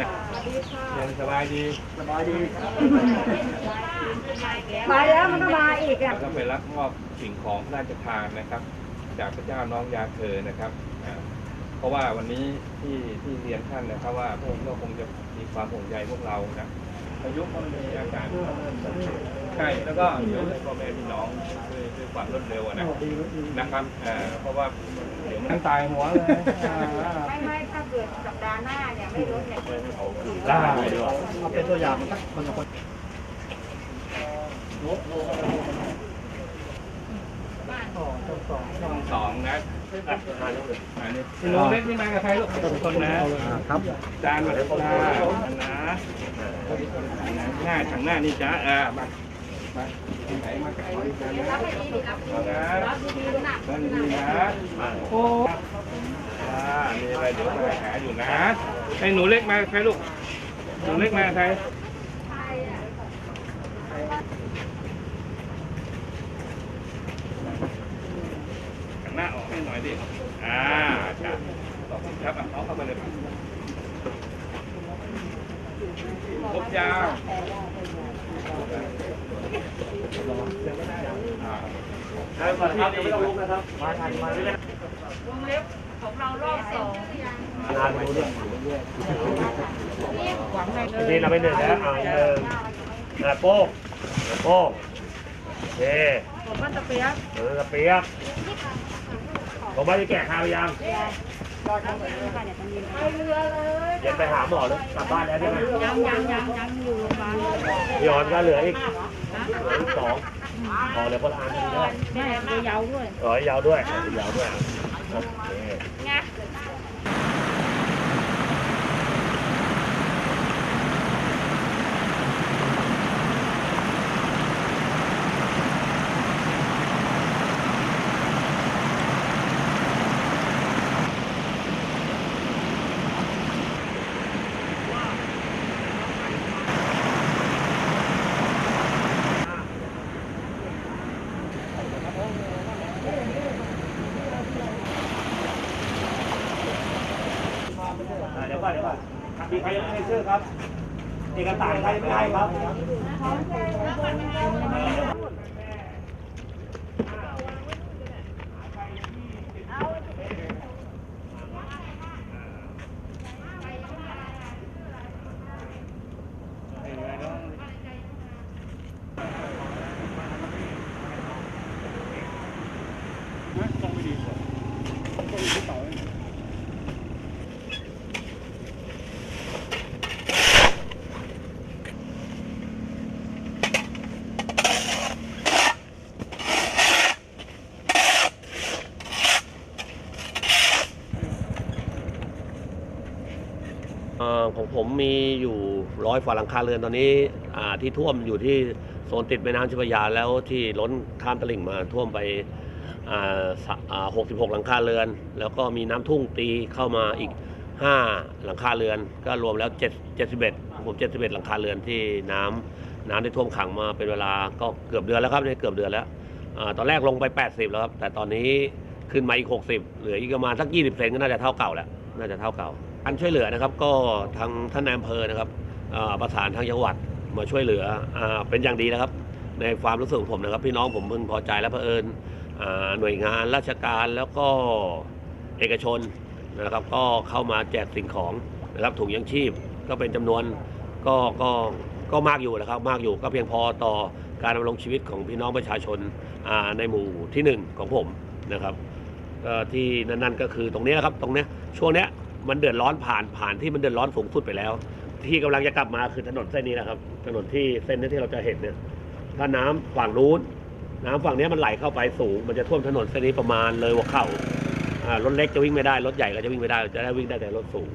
เนี่ยยังสบายดีสบายดีมาแล้วมันก็มาอีกอะแล้วก็ไปรับมอบสิ่งของพระราชทานนะครับ จากพระเจ้าน้องยาเธอนะครับอ่าเพราะว่าวันนี้ที่ที่เรียนท่านนะครับว่าพระองค์ก็คงจะมีความห่วงใยพวกเรานะพายุก็มีอากาศก็เริ่มสังเกตใช่แล้วก็เดี๋ยวให้พ่อแม่พี่น้องด้วยด้วยความรวดเร็วอะนะนะครับอ่าเพราะว่า เดี๋ยวมันตายหัวเลยอ่าไม่ไม่ถ้าเกิดสัปดาห์หน้าเนี่ยไม่ลดเนี่ยได้เอาเป็นตัวอย่างสักคนละคนช่องสองนะอันนี้โนเล็กนี่มากับใครลูกคนนะครับจานมาแล้วนะนะหน้าทางหน้านี่จ้าอ่า มามาไหนมาไกลกันนะรับให้ดีดิรับเอานะรับดีๆหนักนั่นดีนะโอ้อ่ามีอะไรเดี๋ยวมาหาอยู่นะไอ้หนูเล็กมาใครลูก หนูเล็กมาใครหนหน้าออกให้หน่อยดิ อ่าจ้ะขอบคุณครับเอาเข้ามาเลยครับ ครบยาวอ่าได้ก่อนครับยังไม่ต้องลุกนะครับ มาทันมาเรื่อยวงเล็บของเรารอบสองๆนานมาดูด้วยหวังในเลทียเราไปหนึ่งแล้วอ่าหนึ่งอ่าโป้งโป้งโอเคผมว่าจะเปียกเออกระเปียกผมว่าจะแก่ข้าวยังไป เรือเลยยังไปหาหมอเลยกลับบ้านแล้วใช่ไหมยังยังยังยังอยู่โรงพยาบาลพี่ออนก็เหลืออีกเหลืออีกสองพอเหลือคนละอันนี้ด้วยแม่ตัวยาวด้วยร้อยยาวด้วยยาวด้วย เดี๋ยวก่อนเดี๋ยวก่อนมีใครยังไม่ให้ชื่อครับ เอกสารใครยังไม่ให้ครับเออเดี๋ยวก่อนเอ่อ ของผมมีอยู่ร้อยฝ่าหลังคาเรือนตอนนี้ที่ท่วมอยู่ที่โซนติดแม่น้ำเจ้าพยาแล้วที่ล้นข้ามตลิ่งมาท่วมไปอ่าสะอ่า66 หลังคาเรือน แล้วก็มีน้ำทุ่งตีเข้ามาอีก 5 หลังคาเรือน ก็รวมแล้ว 71ผม71 หลังคาเรือนที่น้ำน้ำได้ท่วมขังมาเป็นเวลาก็เกือบเดือนแล้วครับเนี่ยเกือบเดือนแล้วอตอนแรกลงไป 80 แล้วครับแต่ตอนนี้ขึ้นมาอีก 60 เหลืออีกประมาณสัก 20 เซนก็น่าจะเท่าเก่าแล้วน่าจะเท่าเก่า การช่วยเหลือนะครับก็ทางท่านนายอำเภอนะครับประสานทางจังหวัดมาช่วยเหลืออเป็นอย่างดีนะครับ ในความรู้สึกของผมนะครับ พี่น้องผมพึงพอใจและเผอิญอ่าหน่วยงานราชการแล้วก็เอกชนนะครับ ก็เข้ามาแจกสิ่งของนะครับถุงยังชีพก็เป็นจำนวนก็ก็ก็มากอยู่นะครับ มากอยู่ก็เพียงพอต่อการดำรงชีวิตของพี่น้องประชาชนาในหมู่ที่หนึ่งของผมนะครับที่นั่นๆก็คือตรงนี้นะครับตรงนี้ช่วงเนี้ย มันเดือดร้อนผ่านผ่านที่มันเดือดร้อนสูงสุดไปแล้ว ที่กำลังจะกลับมาคือถนนเส้นนี้นะครับ ถนนที่เส้นนี้ที่เราจะเห็นเนี่ย ถ้าน้ำฝั่งนู้นน้ำฝั่งนี้มันไหลเข้าไปสูง มันจะท่วมถนนเส้นนี้ประมาณเลยหัวเข่าอ่ารถเล็กจะวิ่งไม่ได้ รถใหญ่ก็จะวิ่งไม่ได้ จะได้วิ่งได้แต่รถสูง